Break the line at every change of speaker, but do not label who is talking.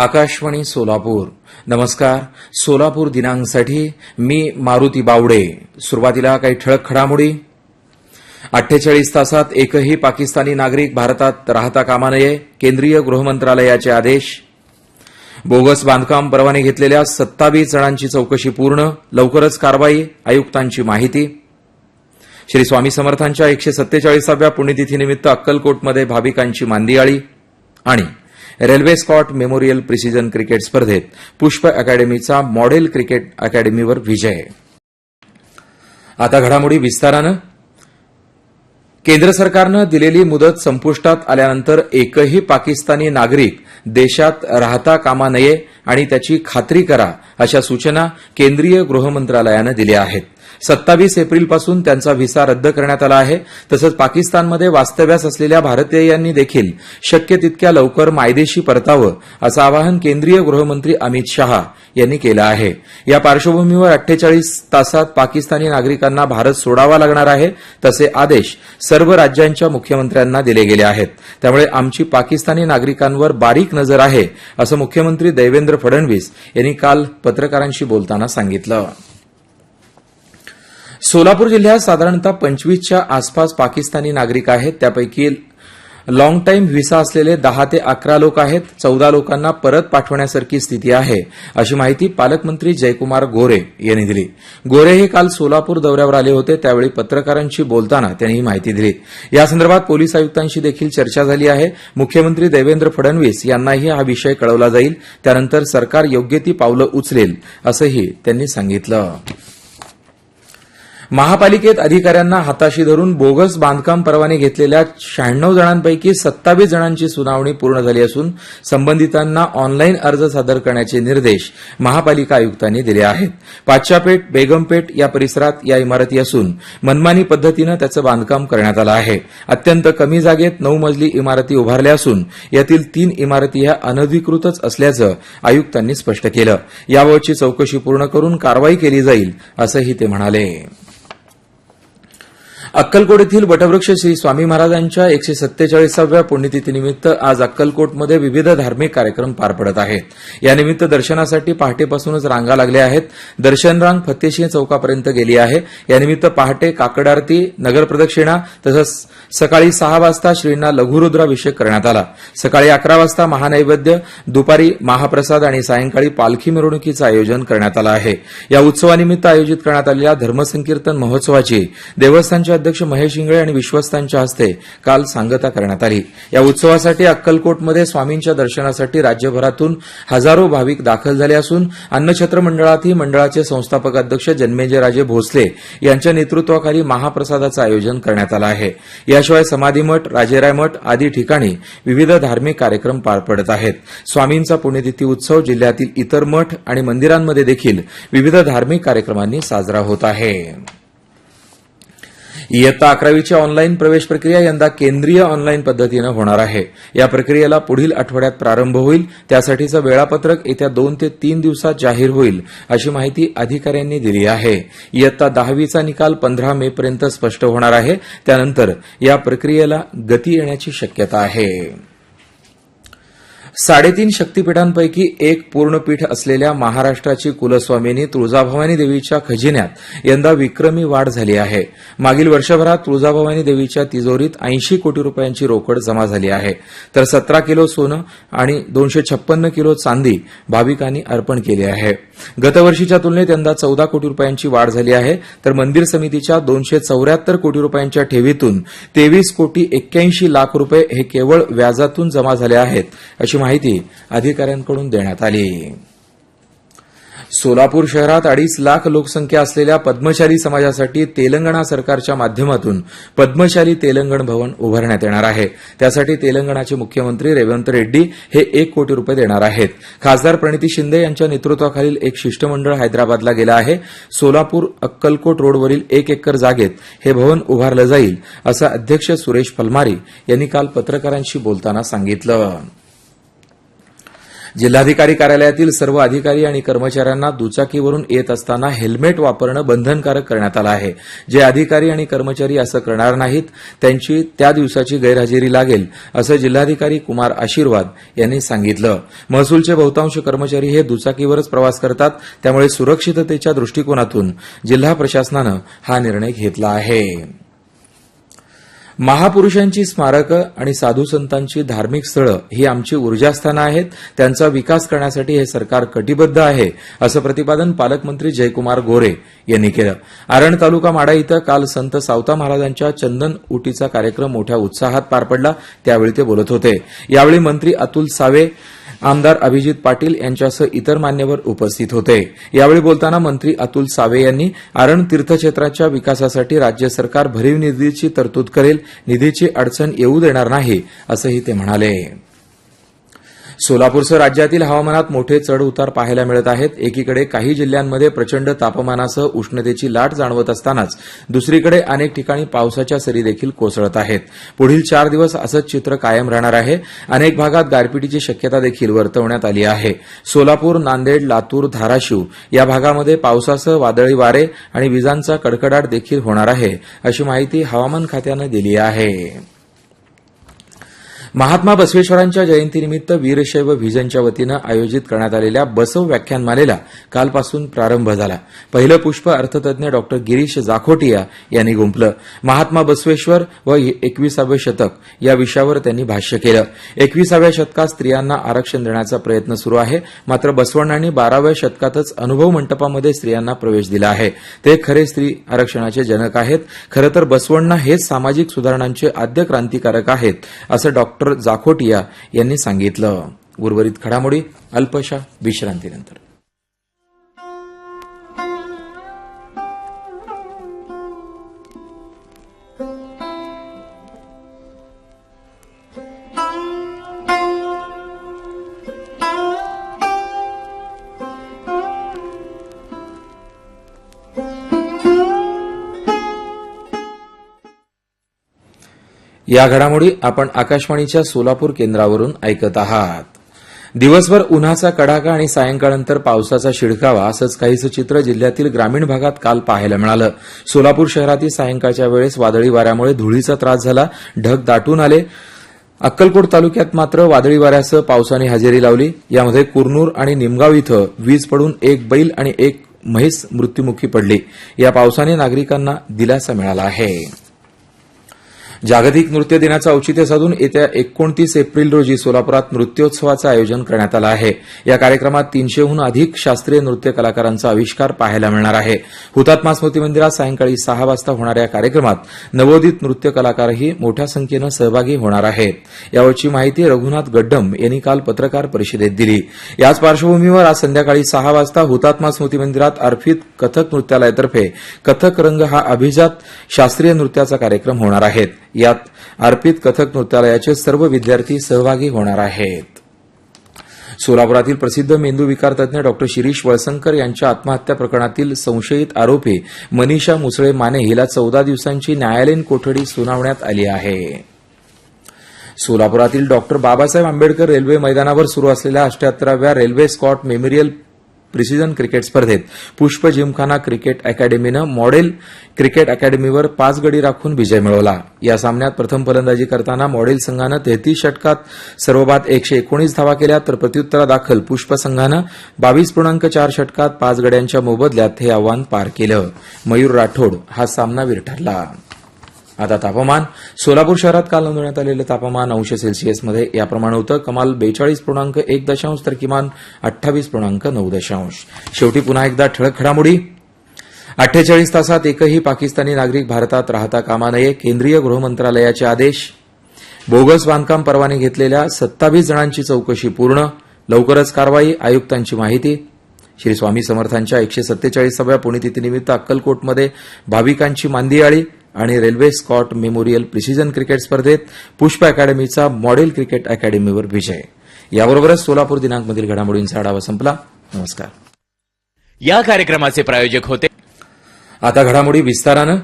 आकाशवाणी सोलापूर. नमस्कार. सोलापूर दिनांकसाठी मी मारुती बावडे. सुरुवातीला काही ठळक घडामोडी. अठ्ठेचाळीस तासात एकही पाकिस्तानी नागरिक भारतात राहता कामा नये केंद्रीय गृहमंत्रालयाचे आदेश. बोगस बांधकाम परवाने घेतलेल्या सत्तावीस जणांची चौकशी पूर्ण लवकरच कारवाई आयुक्तांची माहिती. श्री स्वामी समर्थांच्या एकशे सत्तेचाळीसाव्या पुण्यतिथीनिमित्त अक्कलकोटमध्ये भाविकांची मांदियाळी आणि railway Scott memorial precision cricket स्पर्धेत पुष्प अकॅडमीचा मॉडेल क्रिकेट अकॅडमीवर विजय. आता घडामोडी विस्तारानं. केंद्र सरकारनं दिलेली मुदत संपुष्टात आल्यानंतर एकही पाकिस्तानी नागरिक देशात राहता कामा नये आणि त्याची खात्री करा अशा सूचना केंद्रीय गृहमंत्रालयानं दिल्या आहेत. सत्तावीस एप्रिलपासून त्यांचा व्हिसा रद्द करण्यात आला आहे. तसंच पाकिस्तानमध्ये वास्तव्यास असलेल्या भारतीयांनी देखील शक्य तितक्या लवकर मायदेशी परतावं असं आवाहन केंद्रीय गृहमंत्री अमित शहा यांनी केलं आहे. या पार्श्वभूमीवर अठ्ठेचाळीस तासात पाकिस्तानी नागरिकांना भारत सोडावा लागणार आहे तसे आदेश सर्व राज्यांच्या मुख्यमंत्र्यांना दिले गेले आहेत. त्यामुळे आमची पाकिस्तानी नागरिकांवर बारीक नजर आहे असं मुख्यमंत्री देवेंद्र फडणवीस यांनी काल पत्रकारांशी बोलताना सांगितलं. सोलापूर जिल्ह्यात साधारणतः पंचवीसच्या आसपास पाकिस्तानी नागरिक आहेत. त्यापैकी लाँग टाईम व्हिसा असलेले दहा ते अकरा लोक आहेत. चौदा लोकांना परत पाठवण्यासारखी स्थिती आहे अशी माहिती पालकमंत्री जयकुमार गोरे यांनी दिली. गोरे हे काल सोलापूर दौऱ्यावर आले होते. त्यावेळी पत्रकारांशी बोलताना त्यांनी ही माहिती दिली. यासंदर्भात पोलीस आयुक्तांशी देखील चर्चा झाली आहे. मुख्यमंत्री देवेंद्र फडणवीस यांनाही हा विषय कळवला जाईल. त्यानंतर सरकार योग्य ती पावलं उचलेल असंही त्यांनी सांगितलं. महापालिकेत अधिकाऱ्यांना हाताशी धरून बोगस बांधकाम परवाने घेतलेल्या शहाण्णव जणांपैकी सत्तावीस जणांची सुनावणी पूर्ण झाली असून संबंधितांना ऑनलाईन अर्ज सादर करण्याचे निर्देश महापालिका आयुक्तांनी दिले आहेत. पाच्यापेठ बेगमपेठ या परिसरात या इमारती असून मनमानी पद्धतीनं त्याचं बांधकाम करण्यात आलं आहे. अत्यंत कमी जागेत नऊ मजली इमारती उभारल्या असून यातील तीन इमारती ह्या अनधिकृतच असल्याचं आयुक्तांनी स्पष्ट केलं. याबाबतची चौकशी पूर्ण करून कारवाई केली जाईल असंही ते म्हणाले. अक्कलकोट येथील वटवृक्ष श्री स्वामी महाराजांच्या एकशे सत्तेचाळीसाव्या पुण्यतिथीनिमित्त आज अक्कलकोटमध्ये विविध धार्मिक कार्यक्रम पार पडत आहेत. यानिमित्त दर्शनासाठी पहाटेपासूनच रांगा लागल्या आहेत. दर्शन रांग चौकापर्यंत गेली आहे. यानिमित्त पहाटे काकड आरती नगर प्रदक्षिणा तसंच सकाळी सहा वाजता श्रींना लघुरुद्राभिषेक करण्यात आला. सकाळी अकरा वाजता महानैवेद्य दुपारी महाप्रसाद आणि सायंकाळी पालखी मिरवणुकीचं आयोजन करण्यात आलं आहे. या उत्सवानिमित्त आयोजित करण्यात आलेल्या धर्मसंकीर्तन महोत्सवाची देवस्थानच्या अध्यक्ष महेश इंगळे आणि विश्वस्तांच्या हस्ते काल सांगता करण्यात आली. या उत्सवासाठी अक्कलकोटमध्ये स्वामींच्या दर्शनासाठी राज्यभरातून हजारो भाविक दाखल झाले असून अन्नछत्र मंडळातही मंडळाचे संस्थापक अध्यक्ष जन्मेजयराजे भोसले यांच्या नेतृत्वाखाली महाप्रसादाचं आयोजन करण्यात आलं आहे. याशिवाय समाधीमठ राजेराय मठ आदी ठिकाणी विविध धार्मिक कार्यक्रम पार पडत आहेत. स्वामींचा पुण्यतिथी उत्सव जिल्ह्यातील इतर मठ आणि मंदिरांमध्ये देखील विविध धार्मिक कार्यक्रमांनी साजरा होत आहे. इयत्ता अकरावीची ऑनलाईन प्रवेश प्रक्रिया यंदा केंद्रीय ऑनलाईन पद्धतीनं होणार आहे. या प्रक्रियेला पुढील आठवड्यात प्रारंभ होईल. त्यासाठीचं वेळापत्रक येत्या दोन ते तीन दिवसात जाहीर होईल अशी माहिती अधिकाऱ्यांनी दिली आहे. इयत्ता दहावीचा निकाल पंधरा मे पर्यंत स्पष्ट होणार आहे. त्यानंतर या प्रक्रियेला गती येण्याची शक्यता आहे. साडेतीन शक्तीपीठांपैकी एक पूर्णपीठ असलेल्या महाराष्ट्राची कुलस्वामिनी तुळजाभवानी देवीच्या खजिन्यात यंदा विक्रमी वाढ झाली आहे. मागील वर्षभरात तुळजाभवानी देवीच्या तिजोरीत ऐंशी कोटी रुपयांची रोकड जमा झाली आहे. तर सतरा किलो सोनं आणि दोनशे छप्पन्न किलो चांदी भाविकांनी अर्पण केली आहे. गतवर्षीच्या तुलनेत यंदा चौदा कोटी रुपयांची वाढ झाली आहे. तर मंदिर समितीच्या दोनशे चौऱ्याहत्तर कोटी रुपयांच्या ठेवीतून तेवीस कोटी एक्क्याऐंशी लाख रुपये हे केवळ व्याजातून जमा झाले आहेत अशी माहिती अधिकाऱ्यांकडून देण्यात आली. सोलापूर शहरात अडीच लाख लोकसंख्या असलेल्या पद्मशाली समाजासाठी तेलंगणा सरकारच्या माध्यमातून पद्मशाली तेलंगण भवन उभारण्यात येणार आहे. त्यासाठी तेलंगणाचे मुख्यमंत्री रेवंत रेड्डी हे एक कोटी रुपये देणार आहेत. खासदार प्रणिती शिंदे यांच्या नेतृत्वाखालील एक शिष्टमंडळ हैदराबादला गेलं आहे. सोलापूर अक्कलकोट रोडवरील एक एकर जागेत हे भवन उभारलं जाईल असं अध्यक्ष सुरेश फलमारी यांनी काल पत्रकारांशी बोलताना सांगितलं. जिल्हाधिकारी कार्यालयातील सर्व अधिकारी आणि कर्मचाऱ्यांना दुचाकीवरून येत असताना हेल्मेट वापरणं बंधनकारक करण्यात आलं आहे. जे अधिकारी आणि कर्मचारी असं करणार नाहीत त्यांची त्या दिवसाची गैरहजेरी लागेल असं जिल्हाधिकारी कुमार आशीर्वाद यांनी सांगितलं. महसूलचे बहुतांश कर्मचारी हे दुचाकीवरच प्रवास करतात त्यामुळे सुरक्षिततेच्या दृष्टिकोनातून जिल्हा प्रशासनानं हा निर्णय घेतला आहे. महापुरुषांची स्मारकं आणि साधू संतांची धार्मिक स्थळं ही आमची ऊर्जास्थानं आहेत. त्यांचा विकास करण्यासाठी हे सरकार कटिबद्ध आहे असं प्रतिपादन पालकमंत्री जयकुमार गोरे यांनी केलं. आरण तालुका माडा इथं काल संत सावता महाराजांच्या चंदन उटीचा कार्यक्रम मोठ्या उत्साहात पार पडला. त्यावेळी ते बोलत होते. यावेळी मंत्री अतुल सावे आमदार अभिजित पाटील यांच्यासह इतर मान्यवर उपस्थित होते. यावेळी बोलताना मंत्री अतुल सावे यांनी आरण तीर्थक्षेत्राच्या विकासासाठी राज्य सरकार भरीव निधीची तरतूद करेल निधीची अडचण येऊ देणार नाही असंही ते म्हणाले. सोलापूरसह राज्यातील हवामानात मोठे चढ उतार पाहायला मिळत आहेत. एकीकडे काही जिल्ह्यांमध्ये प्रचंड तापमानासह उष्णतेची लाट जाणवत असतानाच दुसरीकडे अनेक ठिकाणी पावसाच्या सरी देखील कोसळत आहेत. पुढील चार दिवस असंच चित्र कायम राहणार आहे. अनेक भागात गारपिटीची शक्यता देखील वर्तवण्यात आली आहे. सोलापूर नांदेड लातूर धाराशिव या भागामध्ये पावसासह वादळी वारे आणि विजांचा कडकडाट देखील होणार आहे अशी माहिती हवामान खात्यानं दिली आहे. महात्मा बसवेश्वरांच्या जयंतीनिमित्त वीरशैव व्हिजनच्या वतीनं आयोजित करण्यात आलेल्या बसव व्याख्यानमालेला कालपासून प्रारंभ झाला. पहिलं पुष्प अर्थतज्ञ डॉक्टर गिरीश जाखोटिया यांनी गुंपलं महात्मा बसवेश्वर व एकविसावे शतक या विषयावर त्यांनी भाष्य केलं. एकविसाव्या शतकात स्त्रियांना आरक्षण देण्याचा प्रयत्न सुरू आहे. मात्र बसवण्णांनी बाराव्या शतकातच अनुभव मंडपामध्ये स्त्रियांना प्रवेश दिला आहे. ते खरे स्त्री आरक्षणाचे जनक आहेत. खरं तर बसवण्णा हेच सामाजिक सुधारणांचे आद्य क्रांतिकारक आहेत असं डॉक्टर डॉक्टर जाखोटिया यांनी सांगितलं. उर्वरित घडामोडी अल्पशा विश्रांतीनंतर. या घडामोडी आपण आकाशवाणीच्या सोलापूर केंद्रावरून ऐकत आहात. दिवसभर उन्हाचा कडाका आणि सायंकाळनंतर पावसाचा शिडकावा असंच काहीसं चित्र जिल्ह्यातील ग्रामीण भागात काल पाहायला मिळालं. सोलापूर शहरातील सायंकाळच्या वेळेस वादळी वाऱ्यामुळे धुळीचा त्रास झाला. ढग दाटून आले. अक्कलकोट तालुक्यात मात्र वादळी वाऱ्यासह पावसाने हजेरी लावली. यामध्ये कुरनूर आणि निमगाव इथं वीज पडून एक बैल आणि एक म्हैस मृत्युमुखी पडली. या पावसाने नागरिकांना दिलासा मिळाला आहे. जागतिक नृत्य दिनाचं औचित्य साधून येत्या एकोणतीस एप्रिल रोजी सोलापुरात नृत्योत्सवाचं आयोजन करण्यात आलं आहे. या कार्यक्रमात तीनशेहून अधिक शास्त्रीय नृत्य कलाकारांचा आविष्कार पाहायला मिळणार आहे. हुतात्मा स्मृती मंदिरात सायंकाळी सहा वाजता होणाऱ्या या कार्यक्रमात नवोदित नृत्य कलाकारही मोठ्या संख्येनं सहभागी होणार आहेत. यावरची माहिती रघुनाथ गड्डम यांनी काल पत्रकार परिषदेत दिली. याच पार्श्वभूमीवर आज संध्याकाळी सहा वाजता हुतात्मा स्मृती मंदिरात अर्पित कथक नृत्यालयातर्फे कथक रंग हा अभिजात शास्त्रीय नृत्याचा कार्यक्रम होणार आहे. यात अर्पित कथक नृत्यालयाचे सर्व विद्यार्थी सहभागी होणार आहेत. सोलापुरातील प्रसिद्ध मेंदू विकार तज्ज्ञ डॉक्टर शिरीष वळसंकर यांच्या आत्महत्या प्रकरणातील संशयित आरोपी मनीषा मुसळे माने हिला चौदा दिवसांची न्यायालयीन कोठडी सुनावण्यात आली आहे. सोलापुरातील डॉक्टर बाबासाहेब आंबेडकर रेल्वे मैदानावर सुरू असलेल्या अष्ट्याहत्तराव्या railway Scott memorial precision cricket स्पर्धेत. पुष्प जिमखाना क्रिकेट अकॅडमीनं मॉडेल क्रिकेट अकॅडमीवर पाच गडी राखून विजय मिळवला. या सामन्यात प्रथम फलंदाजी करताना मॉडेल संघानं तेहतीस षटकात सर्वबाद एकशे एकोणीस धावा केल्या तर प्रत्युत्तरादाखल पुष्प संघानं बावीस पूर्णांक चार षटकात पाच गड्यांच्या मोबदल्यात हे आव्हान पार केलं. मयूर राठोड हा सामनावीर ठरला आता तापमान. सोलापूर शहरात काल नोंदवण्यात आलेलं तापमान अंश सेल्सिअसमध्ये याप्रमाणे होतं. कमाल बेचाळीस पूर्णांक एक दशांश तर किमान अठ्ठावीस पूर्णांक नऊ दशांश. शेवटी पुन्हा एकदा ठळक घडामोडी. अठ्ठेचाळीस तासात एकही पाकिस्तानी नागरिक भारतात राहता कामा नये केंद्रीय गृहमंत्रालयाचे आदेश. बोगस बांधकाम परवाने घेतलेल्या सत्तावीस जणांची चौकशी पूर्ण. लवकरच कारवाई आयुक्तांची माहिती. श्री स्वामी समर्थांच्या एकशे सत्तेचाळीसाव्या पुण्यतिथीनिमित्त अक्कलकोटमध्ये भाविकांची मांदियाळी. आणि railway Scott memorial precision cricket स्पर्धेत पुष्प अकॅडमीचा मॉडेल क्रिकेट अकॅडमीवर विजय. याबरोबरच सोलापूर दिनांकमधील घडामोडींचा आढावा संपला. नमस्कार.
या कार्यक्रमाचे प्रायोजक होते.
आता घडामोडी विस्तारानं